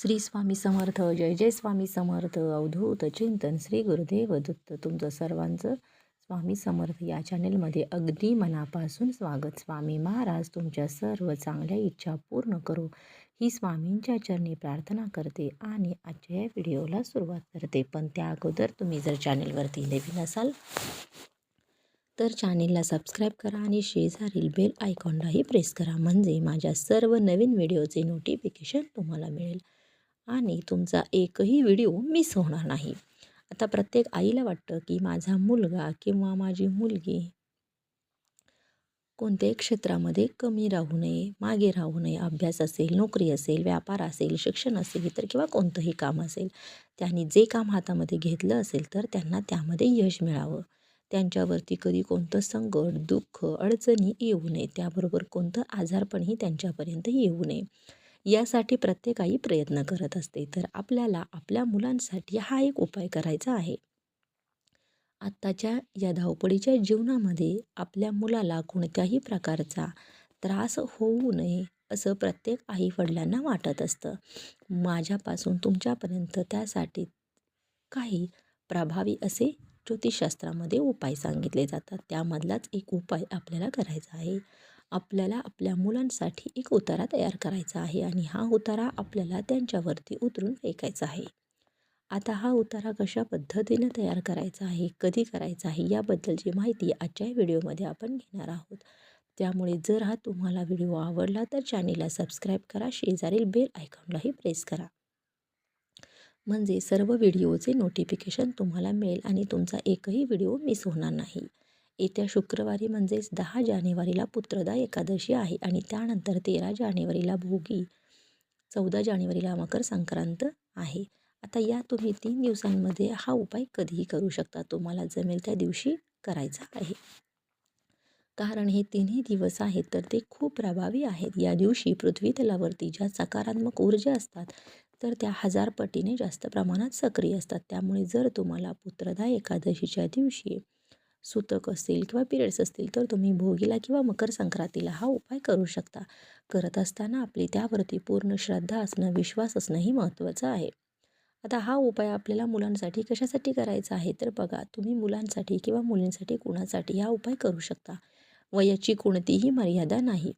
श्री स्वामी समर्थ जय जय स्वामी समर्थ अवधूत चिंतन श्री गुरुदेव दत्त तुमचं सर्वांचं. स्वामी समर्थ या चॅनेलमध्ये अगदी मनापासून स्वागत. स्वामी महाराज तुमच्या सर्व चांगल्या इच्छा पूर्ण करो. ही स्वामींच्या चरणी प्रार्थना करते आणि आजच्या या व्हिडिओला सुरुवात करते. पण त्या अगोदर तुम्ही जर चॅनेलवरती नवीन असाल तर चॅनेलला सबस्क्राईब करा आणि शेजारील बेल आयकॉनलाही प्रेस करा. म्हणजे माझ्या सर्व नवीन व्हिडिओचे नोटिफिकेशन तुम्हाला मिळेल. आणि तुमचा एकही व्हिडिओ मिस होणार नाही. आता प्रत्येक आईला वाटतं की माझा मुलगा किंवा माझी मुलगी कोणत्याही क्षेत्रामध्ये कमी राहू नये मागे राहू नये अभ्यास असेल नोकरी असेल व्यापार असेल शिक्षण असेल इतर किंवा कोणतंही काम असेल. त्यांनी जे काम हातामध्ये घेतलं असेल तर त्यांना त्यामध्ये यश मिळावं. त्यांच्यावरती कधी कोणतं संकट दुःख अडचणी येऊ नये त्याबरोबर कोणतं आजारपणही त्यांच्यापर्यंत येऊ नये. यासाठी प्रत्येक आई प्रयत्न करत असते. तर आपल्याला आपल्या मुलांसाठी हा एक उपाय करायचा आहे. आत्ताच्या या धावपळीच्या जीवनामध्ये आपल्या मुलाला कोणत्याही प्रकारचा त्रास होऊ नये असं प्रत्येक आई वडिलांना वाटत असतं. माझ्यापासून तुमच्यापर्यंत त्यासाठी काही प्रभावी असे ज्योतिषशास्त्रामध्ये उपाय सांगितले जातात. त्यामधलाच एक उपाय आपल्याला करायचा आहे. आपल्याला आपल्या मुलांसाठी एक उतारा तयार करायचा आहे आणि हा उतारा आपल्याला त्यांच्यावरती उतरून फेकायचा आहे. आता हा उतारा कशा पद्धतीने तयार करायचा आहे कधी करायचा आहे याबद्दलची माहिती आजच्या व्हिडिओमध्ये आपण घेणार आहोत. त्यामुळे जर हा तुम्हाला व्हिडिओ आवडला तर चॅनेलला सबस्क्राईब करा शेजारील बेल आयकॉनलाही प्रेस करा. म्हणजे सर्व व्हिडिओचे नोटिफिकेशन तुम्हाला मिळेल आणि तुमचा एकही व्हिडिओ मिस होणार नाही. येत्या शुक्रवारी म्हणजेच दहा जानेवारीला पुत्रदा एकादशी आहे आणि त्यानंतर तेरा जानेवारीला भोगी चौदा जानेवारीला मकर संक्रांत आहे. आता या तुम्ही तीन दिवसांमध्ये हा उपाय कधीही करू शकता. तुम्हाला जमेल त्या दिवशी करायचा आहे. कारण हे तिन्ही दिवस आहेत तर ते खूप प्रभावी आहेत. या दिवशी पृथ्वी तलावरती ज्या सकारात्मक ऊर्जा असतात तर त्या हजारपटीने जास्त प्रमाणात सक्रिय असतात. त्यामुळे जर तुम्हाला पुत्रदा एकादशीच्या दिवशी सुतक असतील किंवा पिरियड्स असतील तर तुम्ही भोगीला किंवा मकर संक्रांतीला हा उपाय करू शकता. करत असताना आपली त्यावरती पूर्ण श्रद्धा असणं विश्वास असणंही महत्त्वाचं आहे. आता हा उपाय आपल्याला मुलांसाठी कशासाठी करायचा आहे? तर बघा तुम्ही मुलांसाठी किंवा मुलींसाठी कुणासाठी हा उपाय करू शकता? वयाची कोणतीही मर्यादा नाही.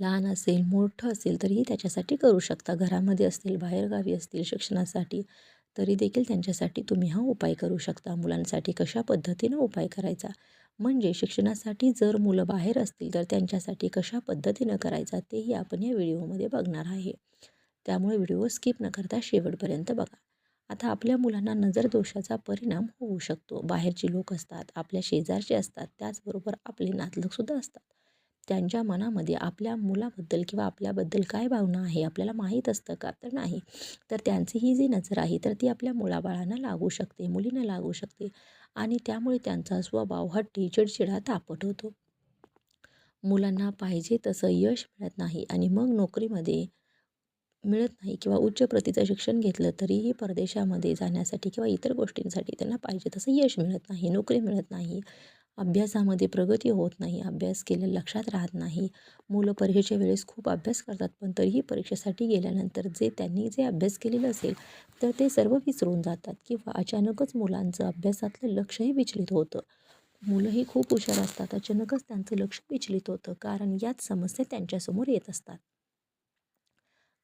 लहान असेल मोठं असेल तरीही त्याच्यासाठी करू शकता. घरामध्ये असतील बाहेरगावी असतील शिक्षणासाठी तरी देखील त्यांच्यासाठी तुम्ही हा उपाय करू शकता. मुलांसाठी कशा पद्धतीनं उपाय करायचा? म्हणजे शिक्षणासाठी जर मुलं बाहेर असतील तर त्यांच्यासाठी कशा पद्धतीनं करायचा? तेही आपण या व्हिडिओमध्ये बघणार आहे. त्यामुळे व्हिडिओ स्किप न करता शेवटपर्यंत बघा. आता आपल्या मुलांना नजर दोषाचा परिणाम होऊ शकतो. बाहेरची लोक असतात आपल्या शेजारचे असतात त्याचबरोबर आपले नातलगसुद्धा असतात. त्यांच्या मनामध्ये आपल्या मुलाबद्दल किंवा आपल्याबद्दल काय भावना आहे आपल्याला माहीत असतं का? तर नाही. तर त्यांची ही जी नजर आहे तर ती आपल्या मुलाबाळांना लागू शकते मुलींना लागू शकते आणि त्यामुळे त्यांचा स्वभाव हट्टी चिडचिडा तापट होतो. मुलांना पाहिजे तसं यश मिळत नाही आणि मग नोकरीमध्ये मिळत नाही किंवा उच्च प्रतीचं शिक्षण घेतलं तरीही परदेशामध्ये जाण्यासाठी किंवा इतर गोष्टींसाठी त्यांना पाहिजे तसं यश मिळत नाही नोकरी मिळत नाही. अभ्यासामध्ये प्रगती होत नाही अभ्यास केलेलं लक्षात राहत नाही. मुलं परीक्षेच्या वेळेस खूप अभ्यास करतात पण तरीही परीक्षेसाठी गेल्यानंतर जे त्यांनी जे अभ्यास केलेलं असेल तर ते सर्व विसरून जातात किंवा अचानकच मुलांचं अभ्यासातलं लक्षही विचलित होतं. मुलंही खूप हुशार असतात अचानकच त्यांचं लक्ष विचलित होतं कारण याच समस्या त्यांच्यासमोर येत असतात.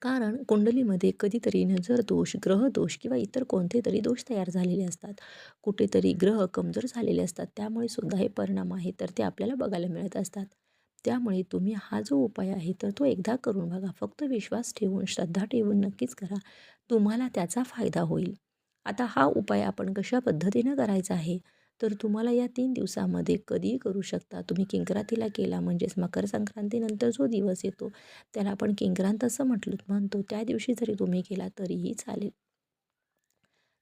कारण कुंडलीमध्ये कधीतरी नजर दोष ग्रहदोष किंवा इतर कोणते तरी दोष तयार झालेले असतात. कुठेतरी ग्रह कमजोर झालेले असतात. त्यामुळे सुद्धा हे परिणाम आहे तर ते आपल्याला बघायला मिळत असतात. त्यामुळे तुम्ही हा जो उपाय आहे तर तो एकदा करून बघा. फक्त विश्वास ठेवून श्रद्धा ठेवून नक्कीच करा. तुम्हाला त्याचा फायदा होईल. आता हा उपाय आपण कशा पद्धतीनं करायचा आहे? तर तुम्हाला या तीन दिवसामध्ये कधीही करू शकता. तुम्ही किंक्रांतीला केला म्हणजेच मकर संक्रांतीनंतर जो दिवस येतो त्याला आपण किंक्रांत असं म्हटलं म्हणतो त्या दिवशी जरी तुम्ही केला तरीही चालेल.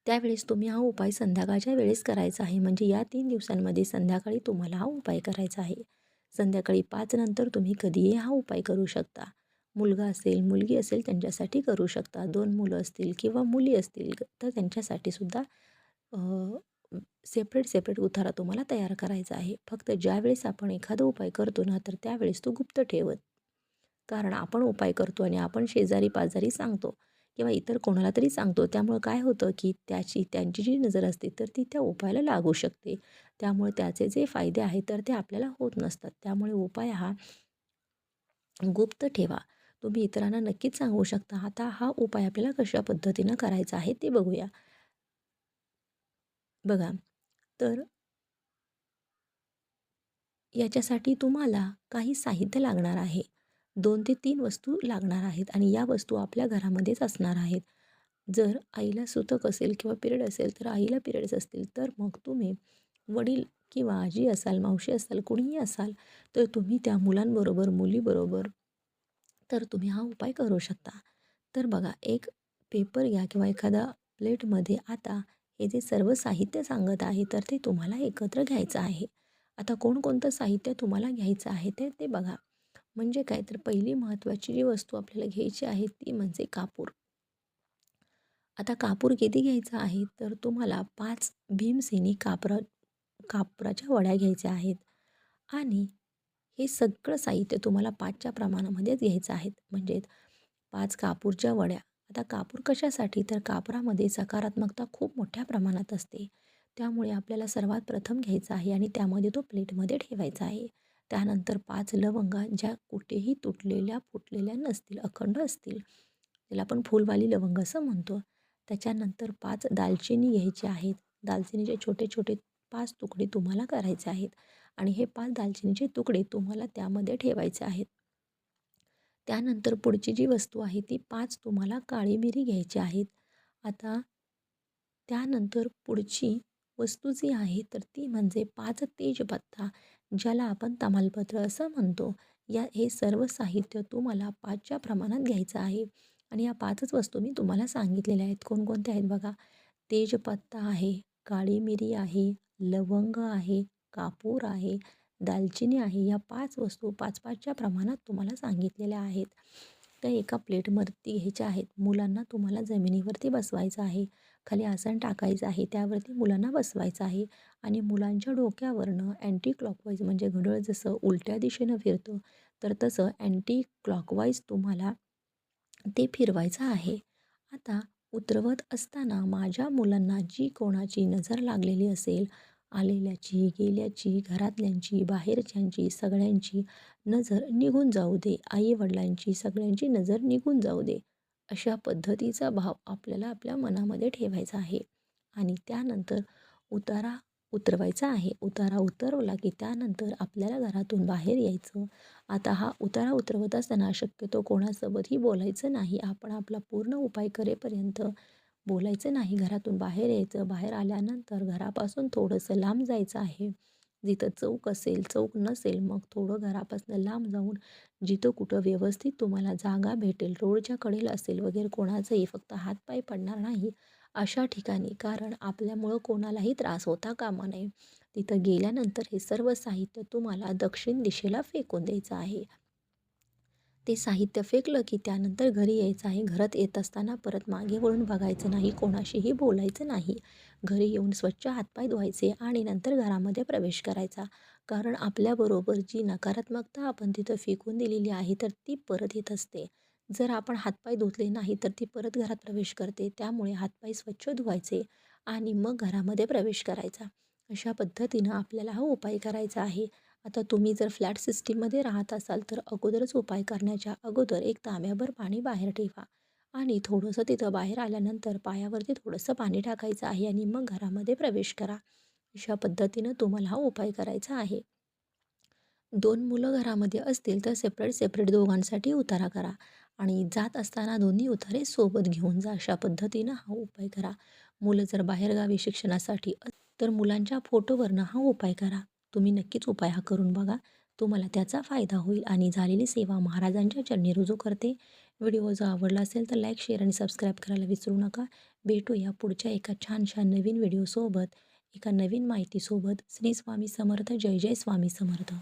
त्यावेळेस तुम्ही हा उपाय संध्याकाळच्या वेळेस करायचा आहे. म्हणजे या तीन दिवसांमध्ये संध्याकाळी तुम्हाला हा उपाय करायचा आहे. संध्याकाळी पाच नंतर तुम्ही कधीही हा उपाय करू शकता. मुलगा असेल मुलगी असेल त्यांच्यासाठी करू शकता. दोन मुलं असतील किंवा मुली असतील तर त्यांच्यासाठी सुद्धा सेपरेट सेपरेट उतारा तुम्हाला तयार करायचा आहे. फक्त ज्यावेळेस आपण एखादा उपाय करतो ना तर त्यावेळेस तो गुप्त ठेवत. कारण आपण उपाय करतो आणि आपण शेजारी पाजारी सांगतो किंवा इतर कोणाला तरी सांगतो. त्यामुळं काय होतं की त्याची त्यांची जी नजर असते तर ती त्या उपायाला लागू शकते. त्यामुळे त्याचे जे फायदे आहेत तर ते आपल्याला होत नसतात. त्यामुळे उपाय हा गुप्त ठेवा. तुम्ही इतरांना नक्कीच सांगू शकता आता हा उपाय आपल्याला कशा पद्धतीनं करायचा आहे ते बघूया. बघा तर याच्यासाठी तुम्हाला काही साहित्य लागणार आहे. दोन ते तीन वस्तू लागणार आहेत आणि या वस्तू आपल्या घरामध्येच असणार आहेत. जर आईला सुतक असेल किंवा पिरियड असेल तर आईला पिरियड्स असतील तर मग तुम्ही वडील किंवा आजी असाल मावशी असाल कुणीही असाल तर तुम्ही त्या मुलांबरोबर मुलीबरोबर तर तुम्ही हा उपाय करू शकता. तर बघा एक पेपर घ्या किंवा एखादा प्लेटमध्ये आता हे जे सर्व साहित्य सांगत आहे तर ते तुम्हाला एकत्र घ्यायचं आहे. आता कोणकोणतं साहित्य तुम्हाला घ्यायचं आहे ते ते बघा. म्हणजे काय? तर पहिली महत्त्वाची जी वस्तू आपल्याला घ्यायची आहे ती म्हणजे कापूर. आता कापूर किती घ्यायचा आहे? तर तुम्हाला पाच भीमसेनी कापरा कापराच्या वड्या घ्यायच्या आहेत. आणि हे सगळं साहित्य तुम्हाला पाचच्या प्रमाणामध्येच घ्यायचं आहेत. म्हणजेच पाच कापूरच्या वड्या. आता कापूर कशासाठी? तर कापरामध्ये सकारात्मकता खूप मोठ्या प्रमाणात असते. त्यामुळे आपल्याला सर्वात प्रथम घ्यायचं आहे आणि त्यामध्ये तो प्लेटमध्ये ठेवायचा आहे. त्यानंतर पाच लवंगा ज्या कुठेही तुटलेल्या फुटलेल्या नसतील अखंड असतील त्याला आपण फुलवाली लवंग असं म्हणतो त्याच्यानंतर पाच दालचिनी घ्यायची आहेत. दालचिनीचे छोटे छोटे पाच तुकडे तुम्हाला करायचे आहेत. आणि हे पाच दालचिनीचे तुकडे तुम्हाला त्यामध्ये ठेवायचे आहेत. त्यानंतर पुढची जी वस्तू आहे ती पाच तुम्हाला काळी मिरी घ्यायची आहेत. आता त्यानंतर पुढची वस्तू जी आहे तर ती म्हणजे पाच तेजपत्ता ज्याला आपण तमालपत्र असं म्हणतो. या हे सर्व साहित्य तुम्हाला पाचच्या प्रमाणात घ्यायचं आहे. आणि या पाचच वस्तू मी तुम्हाला सांगितलेल्या आहेत. कोणकोणत्या आहेत बघा? तेजपत्ता आहे काळी मिरी आहे लवंग आहे कापूर आहे दालचिनी आहे या पाच वस्तू पाच पाचच्या प्रमाणात तुम्हाला सांगितलेल्या आहेत. त्या एका प्लेटवरती घ्यायच्या आहेत. मुलांना तुम्हाला जमिनीवरती बसवायचं आहे. खाली आसन टाकायचं आहे. त्यावरती मुलांना बसवायचं आहे. आणि मुलांच्या डोक्यावरनं अँटी क्लॉकवाईज म्हणजे घडळ जसं उलट्या दिशेनं फिरतं तर तसं अँटी क्लॉकवाईज तुम्हाला ते फिरवायचं आहे. आता उतरवत असताना माझ्या मुलांना जी कोणाची नजर लागलेली असेल आलेल्याची गेल्याची घरातल्यांची बाहेरच्यांची सगळ्यांची नजर निघून जाऊ दे. आईवडिलांची सगळ्यांची नजर निघून जाऊ दे. अशा पद्धतीचा भाव आपल्याला आपल्या मनामध्ये ठेवायचा आहे. आणि त्यानंतर उतारा उतरवायचा आहे. उतारा उतरवला की त्यानंतर आपल्याला घरातून बाहेर यायचं. आता हा उतारा उतरवत असताना शक्यतो कोणासोबतही बोलायचं नाही. आपण आपला पूर्ण उपाय करेपर्यंत बोलायचं नाही घरातून बाहेर यायचं. बाहेर आल्यानंतर घरापासून थोडंसं लांब जायचं आहे. जिथं चौक असेल चौक नसेल मग थोडं घरापासून लांब जाऊन जिथं कुठं व्यवस्थित तुम्हाला जागा भेटेल रोडच्या कडेला असेल वगैरे कोणाचंही फक्त हातपाय पडणार नाही अशा ठिकाणी. कारण आपल्यामुळं कोणालाही त्रास होता कामा नये. तिथं गेल्यानंतर हे सर्व साहित्य तुम्हाला दक्षिण दिशेला फेकून द्यायचं आहे. ते साहित्य फेकलं की त्यानंतर घरी यायचं आहे. घरात येत असताना परत मागे वळून बघायचं नाही. कोणाशीही बोलायचं नाही. घरी येऊन स्वच्छ हातपाय धुवायचे आणि नंतर घरामध्ये प्रवेश करायचा. कारण आपल्याबरोबर जी नकारात्मकता आपण तिथं फेकून दिलेली आहे तर ती परत येत असते. जर आपण हातपाय धुतले नाही तर ती परत घरात प्रवेश करते. त्यामुळे हातपाय स्वच्छ धुवायचे आणि मग घरामध्ये प्रवेश करायचा. अशा पद्धतीनं आपल्याला हा उपाय करायचा आहे. आता तुम्ही जर फ्लॅट सिस्टीममध्ये राहत असाल तर अगोदरच उपाय करण्याच्या अगोदर एक तांब्याभर पाणी बाहेर ठेवा आणि थोडंसं तिथं बाहेर आल्यानंतर पायावरती थोडंसं पाणी टाकायचं आहे आणि मग घरामध्ये प्रवेश करा. अशा पद्धतीनं तुम्हाला हा उपाय करायचा आहे. दोन मुलं घरामध्ये असतील तर सेपरेट सेपरेट दोघांसाठी उतारा करा आणि जात असताना दोन्ही उतारे सोबत घेऊन जा. अशा पद्धतीनं हा उपाय करा. मुलं जर बाहेरगावी शिक्षणासाठी तर मुलांच्या फोटोवरनं हा उपाय करा. तुम्ही नक्कीच उपाय हा करून बघा. तुम्हाला त्याचा फायदा होईल आणि झालेली सेवा महाराजांच्या चरणी रुजू करते. व्हिडिओ जर आवडला असेल तर लाईक शेअर आणि सबस्क्राईब करायला विसरू नका. भेटूया पुढच्या एका छानशा नवीन व्हिडिओसोबत एका नवीन माहितीसोबत. श्री स्वामी समर्थ. जय जय स्वामी समर्थ.